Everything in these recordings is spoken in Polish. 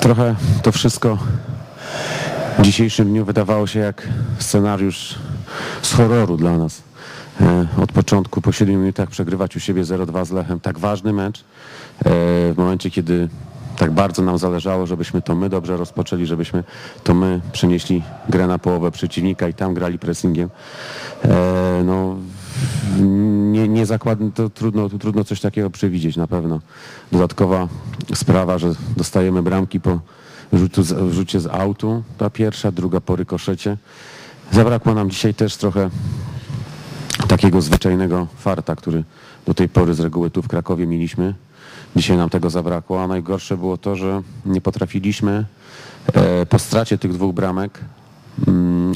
trochę to wszystko w dzisiejszym dniu wydawało się jak scenariusz z horroru dla nas. E, Od początku po 7 minutach przegrywać u siebie 0-2 z Lechem. Tak ważny mecz. e, W momencie, kiedy tak bardzo nam zależało, żebyśmy to my dobrze rozpoczęli, żebyśmy to my przenieśli grę na połowę przeciwnika i tam grali pressingiem. E, No, nie, nie zakładam, to trudno, to trudno coś takiego przewidzieć na pewno. Dodatkowa sprawa, że dostajemy bramki po rzutu z, rzucie z autu, ta pierwsza, druga po rykoszecie. Zabrakło nam dzisiaj też trochę takiego zwyczajnego farta, który do tej pory z reguły tu w Krakowie mieliśmy. Dzisiaj nam tego zabrakło, a najgorsze było to, że nie potrafiliśmy e, po stracie tych dwóch bramek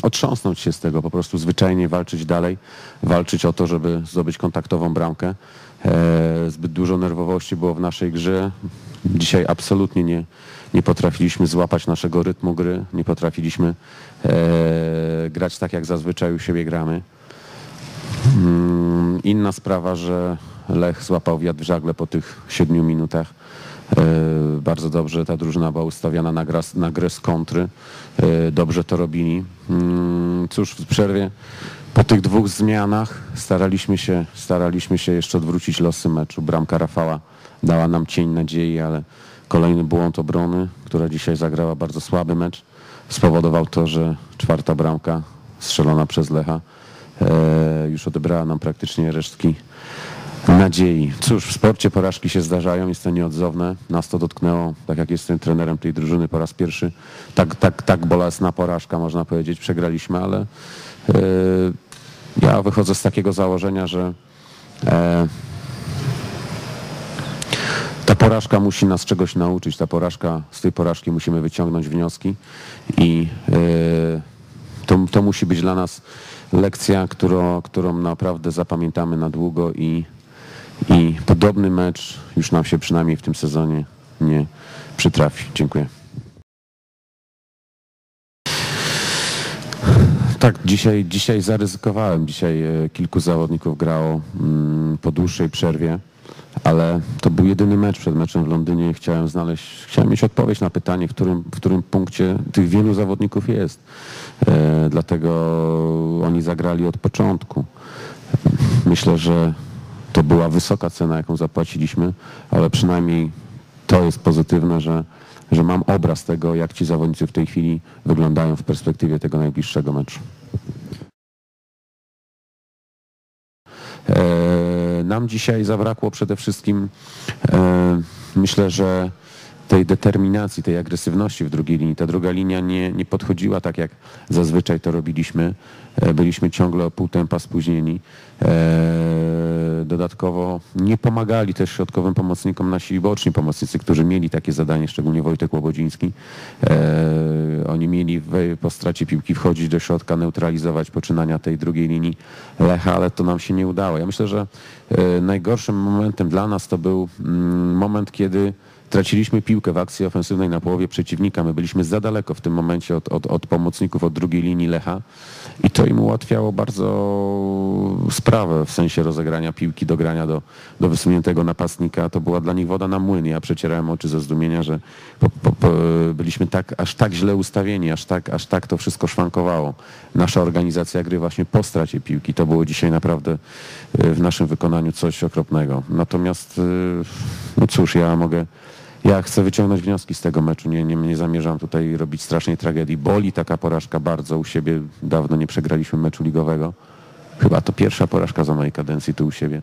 otrząsnąć się z tego, po prostu zwyczajnie walczyć dalej, walczyć o to, żeby zdobyć kontaktową bramkę. E, zbyt dużo nerwowości było w naszej grze. Dzisiaj absolutnie nie, nie potrafiliśmy złapać naszego rytmu gry, nie potrafiliśmy e, grać tak, jak zazwyczaj u siebie gramy. Mm, Inna sprawa, że Lech złapał wiatr w żagle po tych siedmiu minutach. E, Bardzo dobrze ta drużyna była ustawiana na, gra, na grę z kontry. E, Dobrze to robili. Mm, Cóż, w przerwie po tych dwóch zmianach staraliśmy się, staraliśmy się jeszcze odwrócić losy meczu. Bramka Rafała dała nam cień nadziei, ale kolejny błąd obrony, która dzisiaj zagrała bardzo słaby mecz, spowodował to, że czwarta bramka strzelona przez Lecha e, już odebrała nam praktycznie resztki nadziei. Cóż, w sporcie porażki się zdarzają, jest to nieodzowne. Nas to dotknęło, tak jak jestem trenerem tej drużyny po raz pierwszy. Tak, tak, tak bolesna porażka, można powiedzieć. Przegraliśmy, ale e, ja wychodzę z takiego założenia, że e, ta porażka musi nas czegoś nauczyć. Ta porażka, z tej porażki musimy wyciągnąć wnioski i e, to, to musi być dla nas lekcja, którą, którą naprawdę zapamiętamy na długo i, i podobny mecz już nam się przynajmniej w tym sezonie nie przytrafi. Dziękuję. Tak, dzisiaj, dzisiaj zaryzykowałem. Dzisiaj e, kilku zawodników grało mm, po dłuższej przerwie, ale to był jedyny mecz przed meczem w Londynie. Chciałem znaleźć, chciałem mieć odpowiedź na pytanie, w którym, w którym punkcie tych wielu zawodników jest. E, dlatego oni zagrali od początku. Myślę, że to była wysoka cena, jaką zapłaciliśmy, ale przynajmniej to jest pozytywne, że, że mam obraz tego, jak ci zawodnicy w tej chwili wyglądają w perspektywie tego najbliższego meczu. E, Nam dzisiaj zabrakło przede wszystkim, e, myślę, że tej determinacji, tej agresywności w drugiej linii. Ta druga linia nie, nie podchodziła tak, jak zazwyczaj to robiliśmy. E, Byliśmy ciągle o pół tempa spóźnieni. Dodatkowo nie pomagali też środkowym pomocnikom nasi boczni pomocnicy, którzy mieli takie zadanie, szczególnie Wojtek Łobodziński. E, Oni mieli w- po stracie piłki wchodzić do środka, neutralizować poczynania tej drugiej linii Lecha, ale to nam się nie udało. Ja myślę, że e, najgorszym momentem dla nas to był mm, moment, kiedy traciliśmy piłkę w akcji ofensywnej na połowie przeciwnika. My byliśmy za daleko w tym momencie od, od, od pomocników, od drugiej linii Lecha i to im ułatwiało bardzo sprawę w sensie rozegrania piłki, dogrania do, do wysuniętego napastnika. To była dla nich woda na młyn. Ja przecierałem oczy ze zdumienia, że po, po, po, byliśmy tak, aż tak źle ustawieni, aż tak, aż tak to wszystko szwankowało. Nasza organizacja gry właśnie po stracie piłki. To było dzisiaj naprawdę y, w naszym wykonaniu coś okropnego. Natomiast, y, no cóż, ja mogę ja chcę wyciągnąć wnioski z tego meczu. Nie, nie, nie zamierzam tutaj robić strasznej tragedii. Boli taka porażka bardzo u siebie. Dawno nie przegraliśmy meczu ligowego. Chyba to pierwsza porażka za mojej kadencji tu u siebie.